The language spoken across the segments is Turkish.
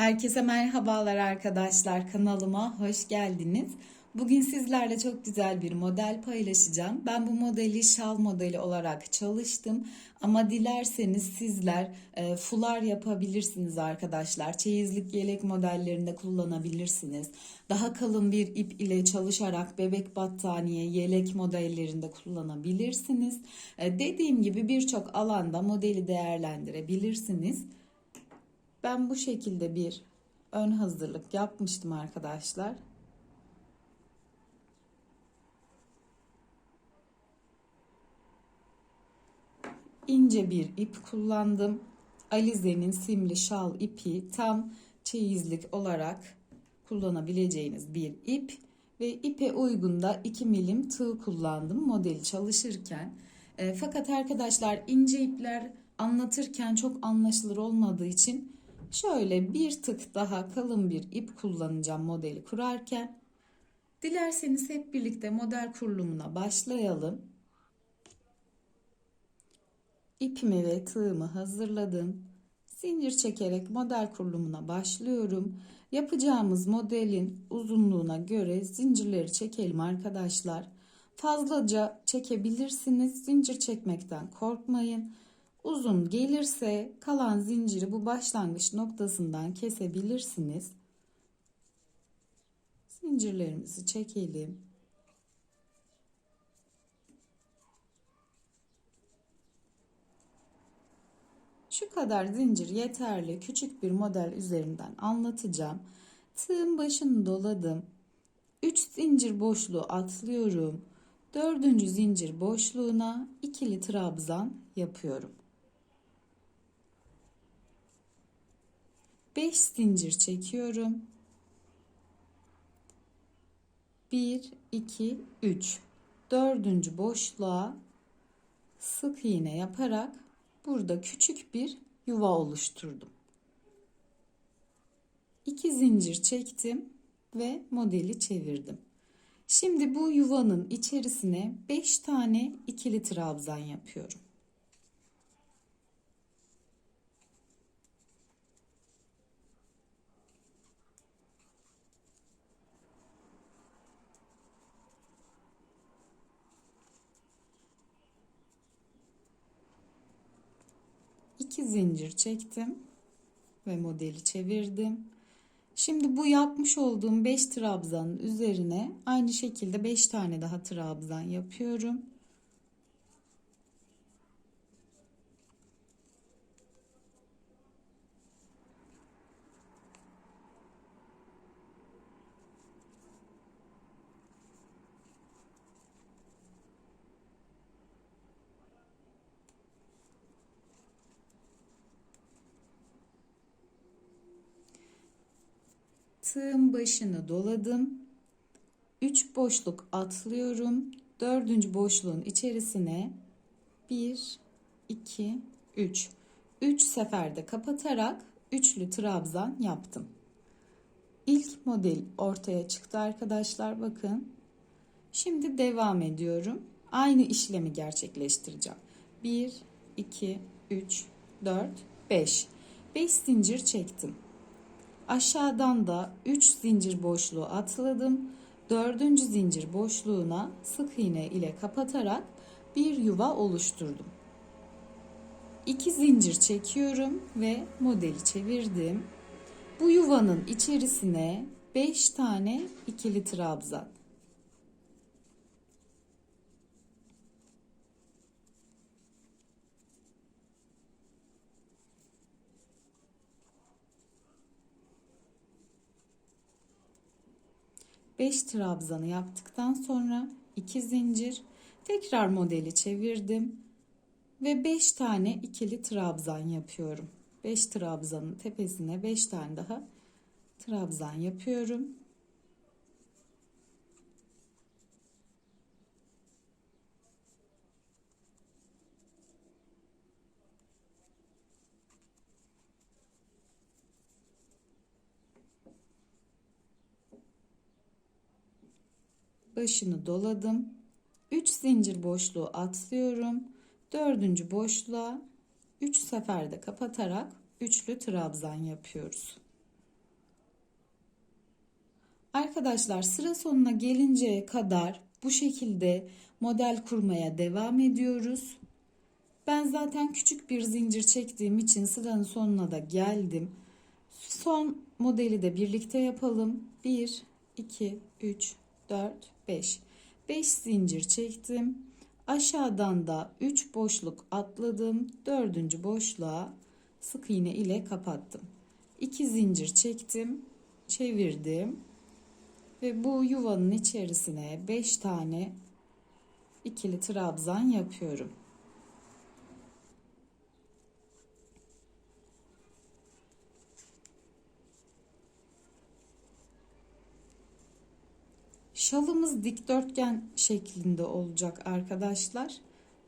Herkese merhabalar arkadaşlar. Kanalıma hoş geldiniz. Bugün sizlerle çok güzel bir model paylaşacağım. Ben bu modeli şal modeli olarak çalıştım. Ama dilerseniz sizler e, fular yapabilirsiniz arkadaşlar. Çeyizlik yelek modellerinde kullanabilirsiniz. Daha kalın bir ip ile çalışarak bebek battaniye, yelek modellerinde kullanabilirsiniz. E, dediğim gibi birçok alanda modeli değerlendirebilirsiniz. Ben bu şekilde bir ön hazırlık yapmıştım arkadaşlar. ince bir ip kullandım. Alize'nin simli şal ipi tam çeyizlik olarak kullanabileceğiniz bir ip ve ipe uygun da 2 milim tığ kullandım modeli çalışırken. E, fakat arkadaşlar ince ipler anlatırken çok anlaşılır olmadığı için şöyle bir tık daha kalın bir ip kullanacağım modeli kurarken. Dilerseniz hep birlikte model kurulumuna başlayalım. İpimi ve tığımı hazırladım. Zincir çekerek model kurulumuna başlıyorum. Yapacağımız modelin uzunluğuna göre zincirleri çekelim arkadaşlar. Fazlaca çekebilirsiniz. Zincir çekmekten korkmayın. Uzun gelirse kalan zinciri bu başlangıç noktasından kesebilirsiniz. Zincirlerimizi çekelim. Şu kadar zincir yeterli. Küçük bir model üzerinden anlatacağım. Tığın başını doladım. 3 zincir boşluğu atlıyorum. Dördüncü zincir boşluğuna ikili trabzan yapıyorum. 5 zincir çekiyorum. 1 2 3 dördüncü boşluğa sık iğne yaparak burada küçük bir yuva oluşturdum. 2 zincir çektim ve modeli çevirdim. Şimdi bu yuvanın içerisine 5 tane ikili trabzan yapıyorum. İki zincir çektim ve modeli çevirdim. Şimdi bu yapmış olduğum 5 trabzanın üzerine aynı şekilde 5 tane daha trabzan yapıyorum. Tığın başını doladım. 3 boşluk atlıyorum. Dördüncü boşluğun içerisine 1, 2, 3. 3 seferde kapatarak üçlü trabzan yaptım. İlk model ortaya çıktı arkadaşlar bakın. Şimdi devam ediyorum. Aynı işlemi gerçekleştireceğim. 1, 2, 3, 4, 5. 5 zincir çektim. Aşağıdan da 3 zincir boşluğu atladım. 4. zincir boşluğuna sık iğne ile kapatarak bir yuva oluşturdum. 2 zincir çekiyorum ve modeli çevirdim. Bu yuvanın içerisine 5 tane ikili trabzan 5 trabzanı yaptıktan sonra 2 zincir tekrar modeli çevirdim ve 5 tane ikili trabzan yapıyorum. 5 trabzanın tepesine 5 tane daha trabzan yapıyorum. Başını doladım. 3 zincir boşluğu atlıyorum. 4. boşluğa 3 seferde kapatarak üçlü trabzan yapıyoruz. Arkadaşlar sıra sonuna gelinceye kadar bu şekilde model kurmaya devam ediyoruz. Ben zaten küçük bir zincir çektiğim için sıranın sonuna da geldim. Son modeli de birlikte yapalım. 1, 2, 3, 4, 5. 5 zincir çektim. Aşağıdan da 3 boşluk atladım. 4. boşluğa sık iğne ile kapattım. 2 zincir çektim. Çevirdim. Ve bu yuvanın içerisine 5 tane ikili trabzan yapıyorum. Şalımız dikdörtgen şeklinde olacak arkadaşlar.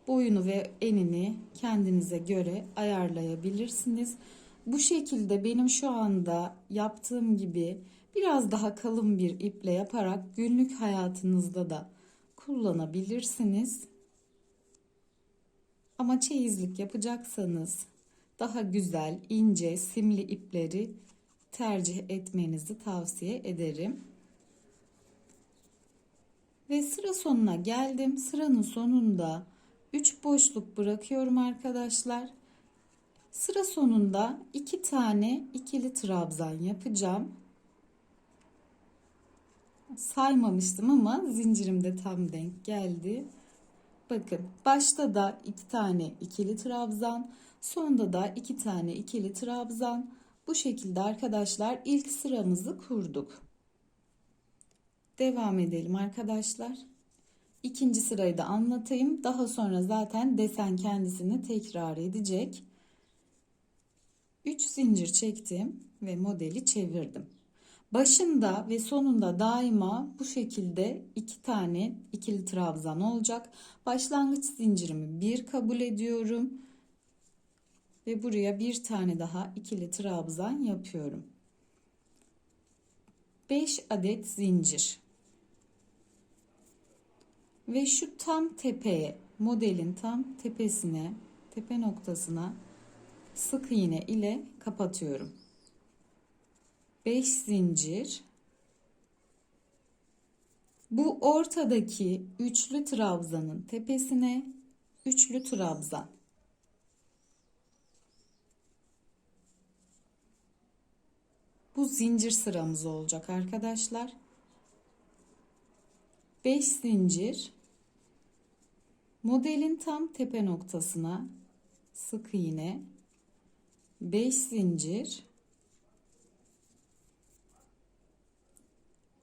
Boyunu ve enini kendinize göre ayarlayabilirsiniz. Bu şekilde benim şu anda yaptığım gibi biraz daha kalın bir iple yaparak günlük hayatınızda da kullanabilirsiniz. Ama çeyizlik yapacaksanız daha güzel, ince, simli ipleri tercih etmenizi tavsiye ederim. Ve sıra sonuna geldim. Sıranın sonunda 3 boşluk bırakıyorum arkadaşlar. Sıra sonunda 2 tane ikili trabzan yapacağım. Saymamıştım ama zincirimde tam denk geldi. Bakın başta da 2 tane ikili trabzan, sonda da 2 tane ikili trabzan. Bu şekilde arkadaşlar ilk sıramızı kurduk. Devam edelim arkadaşlar. İkinci sırayı da anlatayım. Daha sonra zaten desen kendisini tekrar edecek. 3 zincir çektim ve modeli çevirdim. Başında ve sonunda daima bu şekilde iki tane ikili trabzan olacak. Başlangıç zincirimi bir kabul ediyorum. Ve buraya bir tane daha ikili trabzan yapıyorum. 5 adet zincir. Ve şu tam tepeye, modelin tam tepesine, tepe noktasına sık iğne ile kapatıyorum. 5 zincir. Bu ortadaki üçlü trabzanın tepesine üçlü trabzan. Bu zincir sıramız olacak arkadaşlar. 5 zincir. Modelin tam tepe noktasına sık iğne. 5 zincir.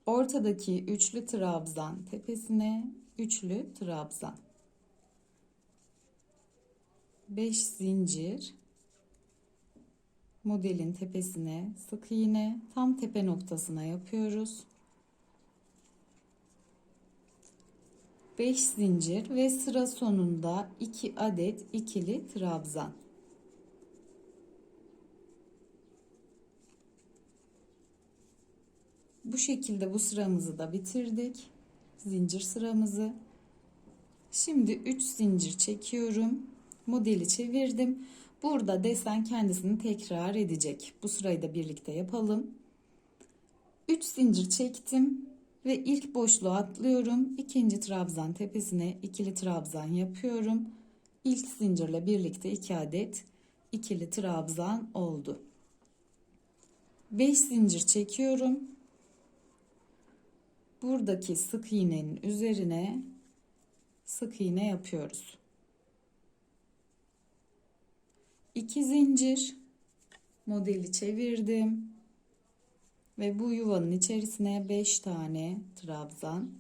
Ortadaki üçlü trabzan tepesine üçlü trabzan. 5 zincir modelin tepesine sık iğne tam tepe noktasına yapıyoruz 5 zincir ve sıra sonunda 2 adet ikili trabzan. Bu şekilde bu sıramızı da bitirdik. Zincir sıramızı. Şimdi 3 zincir çekiyorum. Modeli çevirdim. Burada desen kendisini tekrar edecek. Bu sırayı da birlikte yapalım. 3 zincir çektim ve ilk boşluğu atlıyorum. İkinci trabzan tepesine ikili trabzan yapıyorum. İlk zincirle birlikte 2 adet ikili trabzan oldu. 5 zincir çekiyorum. Buradaki sık iğnenin üzerine sık iğne yapıyoruz. 2 zincir modeli çevirdim. Ve bu yuvanın içerisine 5 tane trabzan.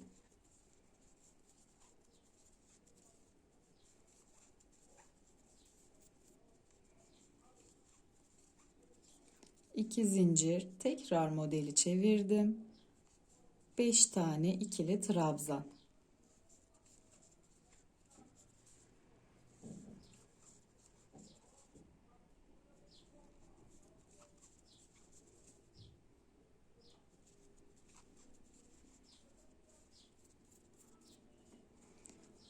iki zincir tekrar modeli çevirdim. 5 tane ikili trabzan.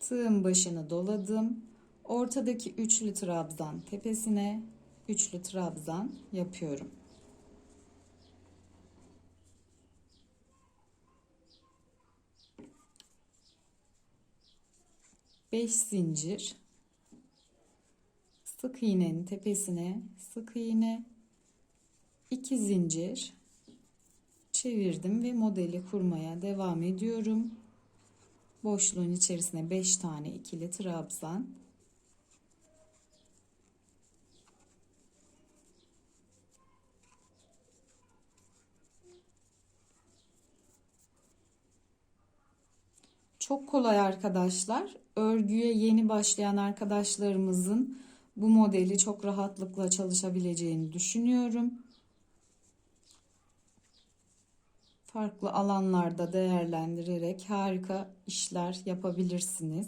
Tığın başını doladım. Ortadaki üçlü trabzan tepesine üçlü trabzan yapıyorum. Beş zincir sık iğnenin tepesine sık iğne iki zincir çevirdim ve modeli kurmaya devam ediyorum. Boşluğun içerisine 5 tane ikili trabzan. Çok kolay arkadaşlar. Örgüye yeni başlayan arkadaşlarımızın bu modeli çok rahatlıkla çalışabileceğini düşünüyorum. Farklı alanlarda değerlendirerek harika işler yapabilirsiniz.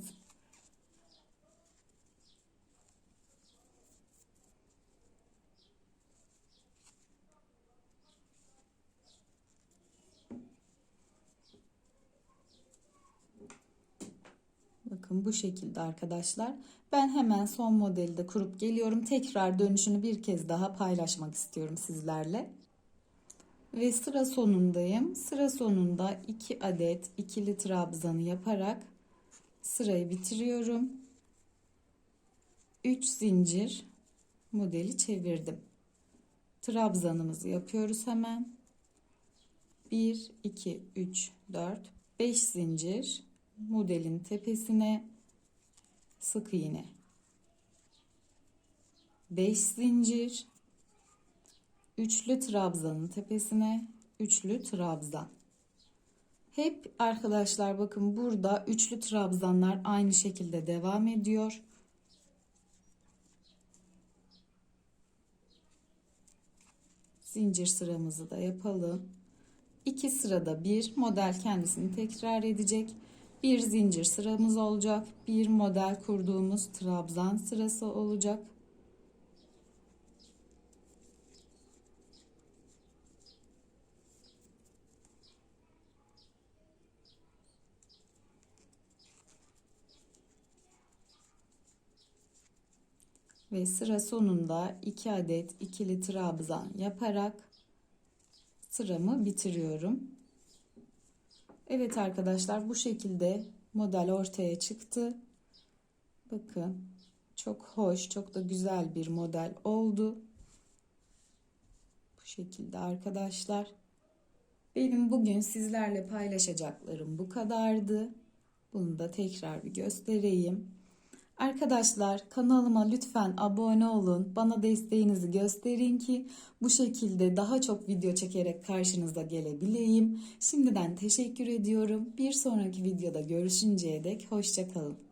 Bakın bu şekilde arkadaşlar. Ben hemen son modeli de kurup geliyorum. Tekrar dönüşünü bir kez daha paylaşmak istiyorum sizlerle. Ve sıra sonundayım. Sıra sonunda 2 adet ikili trabzanı yaparak sırayı bitiriyorum. 3 zincir modeli çevirdim. Trabzanımızı yapıyoruz hemen. 1 2 3 4 5 zincir modelin tepesine sık iğne 5 zincir üçlü trabzanın tepesine üçlü trabzan hep arkadaşlar bakın burada üçlü trabzanlar aynı şekilde devam ediyor zincir sıramızı da yapalım İki sırada bir model kendisini tekrar edecek bir zincir sıramız olacak. Bir model kurduğumuz trabzan sırası olacak. Ve sıra sonunda 2 adet ikili trabzan yaparak sıramı bitiriyorum. Evet arkadaşlar bu şekilde model ortaya çıktı. Bakın çok hoş, çok da güzel bir model oldu. Bu şekilde arkadaşlar. Benim bugün sizlerle paylaşacaklarım bu kadardı. Bunu da tekrar bir göstereyim. Arkadaşlar kanalıma lütfen abone olun. Bana desteğinizi gösterin ki bu şekilde daha çok video çekerek karşınıza gelebileyim. Şimdiden teşekkür ediyorum. Bir sonraki videoda görüşünceye dek hoşçakalın.